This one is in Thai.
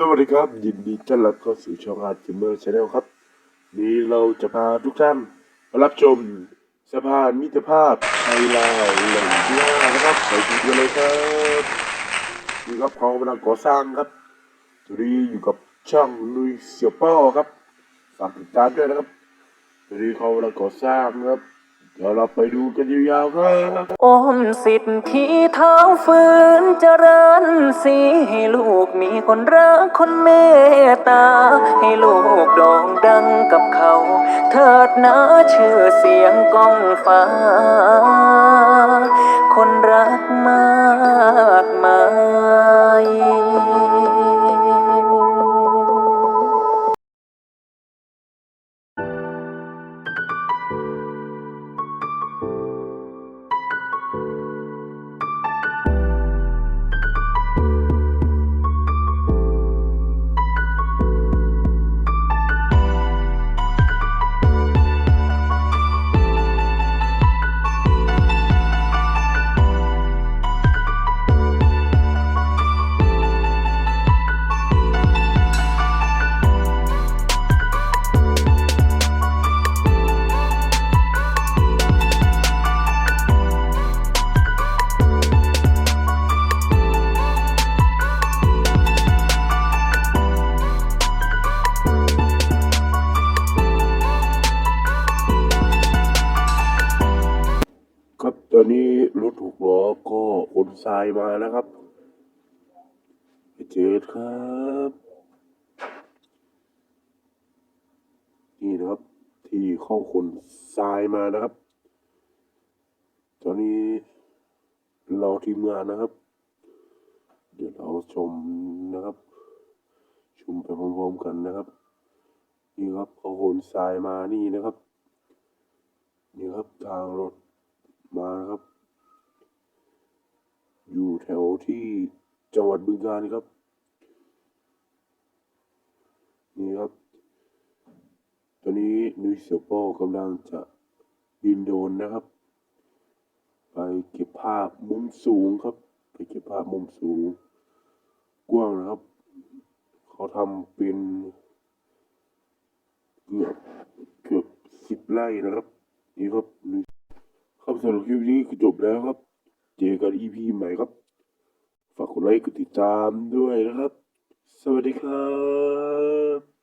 สวัสดีครับ ยินดีต้อนรับเข้าสู่ช่องอาร์ตเมเมอร์ชาแนลครับ นี้เราจะพาทุกท่านมารับชมสะพานมิตรภาพไทยลาวแหล่งที่ห้านะครับไปดูกันเลยครับนี่ครับเขากำลังก่อสร้างครับตอนนี้อยู่กับช่องลุยเสี่ยวเป้าครับฝากติดตามด้วยนะครับตอนนี้เขากำลังก่อสร้างครับ เดี๋ยวเราไปดูกันยาวๆครับอมสิทธิเท้าฝืนเจริญสีให้ลูกมีคนรักคนเมตตา ให้ลูกโด่งดังกับเขา เถิดนะชื่อเสียงก้องฟ้า คนรักมาก อนนี้รถถูกล้อก็ขนทรายมานะครับเจอครับ นี่นะครับ ที่เข้าขนทรายมานะครับ ตอนนี้เราทีมงานนะครับ เดี๋ยวเราชมนะครับ ชมไปพร้อมๆกันนะครับ นี่ครับเขาขนทรายมานี่นะครับ นี่ครับทางรถ มานะครับ อยู่แถวที่จังหวัดบึงกาฬครับ นี่ครับ ตอนนี้นุ้ยเสี่ยวโป้กำลังจะบินโดนนะครับ ไปเก็บภาพมุมสูงครับ ไปเก็บภาพมุมสูง กว้างนะครับ เขาทำเป็นเกือบเกือบสิบไร่นะครับ นี่ครับนุยครับ สำหรับคลิปนี้ก็จบแล้วครับ เจอกัน EP ใหม่ครับ ฝากกดไลค์กดติดตามด้วยนะครับ สวัสดีครับ